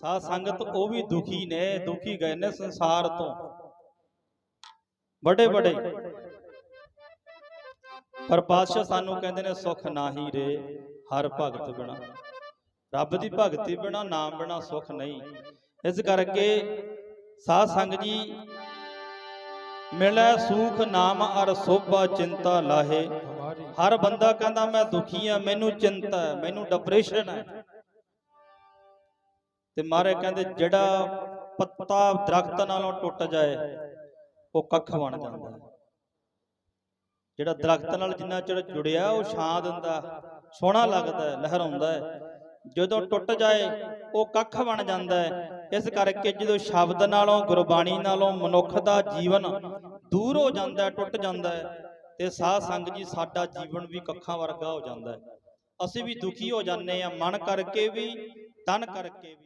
ਸਾਧ ਸੰਗਤ ਉਹ ਵੀ ਦੁਖੀ ਨੇ, ਦੁਖੀ ਗਏ ਨੇ ਸੰਸਾਰ ਤੋਂ। ਬੜੇ ਬੜੇ ਪਰ ਪਾਤਸ਼ਾਹ ਸਾਨੂੰ ਕਹਿੰਦੇ ਨੇ, ਸੁਖ ਨਾਹੀ ਰੇ, ਹਰ ਭਗਤ ਬਿਨਾ। ਰੱਬ ਦੀ ਭਗਤੀ ਬਿਨਾ, ਨਾਮ ਬਿਨਾ ਸੁਖ ਨਹੀਂ। ਇਸ ਕਰਕੇ ਸਾਧ ਸੰਗ ਜੀ, ਮਿਲੈ ਸੂਖ ਨਾਮ ਅਰ ਸੋਭਾ ਚਿੰਤਾ ਲਾਹੇ। ਹਰ ਬੰਦਾ ਕਹਿੰਦਾ, ਮੈਂ ਦੁਖੀ ਆ, ਮੈਨੂੰ ਚਿੰਤਾ ਹੈ, ਮੈਨੂੰ ਡਿਪਰੈਸ਼ਨ ਹੈ। ਤੇ ਮਹਾਰਾਜ ਕਹਿੰਦੇ ਜਿਹੜਾ ਪੱਤਾ ਦਰਖਤ ਨਾਲੋਂ ਟੁੱਟ ਜਾਏ, ਉਹ ਕੱਖ ਬਣ ਜਾਂਦਾ। ਜਿਹੜਾ ਦਰਖਤ ਨਾਲ ਜਿੰਨਾ ਚਿਰ ਜੁੜਿਆ, ਉਹ ਛਾਂ ਦਿੰਦਾ, ਸੋਹਣਾ ਲੱਗਦਾ ਹੈ ਲਹਿਰਾਉਂਦਾ ਹੈ। ਜਦੋਂ ਟੁੱਟ ਜਾਏ, ਉਹ ਕੱਖ ਬਣ ਜਾਂਦਾ ਹੈ। ਇਸ ਕਰਕੇ ਜਦੋਂ ਸ਼ਬਦ ਨਾਲੋਂ, ਗੁਰਬਾਣੀ ਨਾਲੋਂ ਮਨੁੱਖ ਦਾ ਜੀਵਨ ਦੂਰ ਹੋ ਜਾਂਦਾ ਟੁੱਟ ਜਾਂਦਾ ਹੈ, ਤੇ ਸਾਧ ਸੰਗ ਜੀ, ਸਾਡਾ ਜੀਵਨ ਵੀ ਕੱਖਾਂ ਵਰਗਾ ਹੋ ਜਾਂਦਾ ਹੈ। ਅਸੀਂ ਵੀ ਦੁਖੀ ਹੋ ਜਾਂਦੇ ਆ ਮਨ ਕਰਕੇ ਵੀ, ਤਨ ਕਰਕੇ ਵੀ।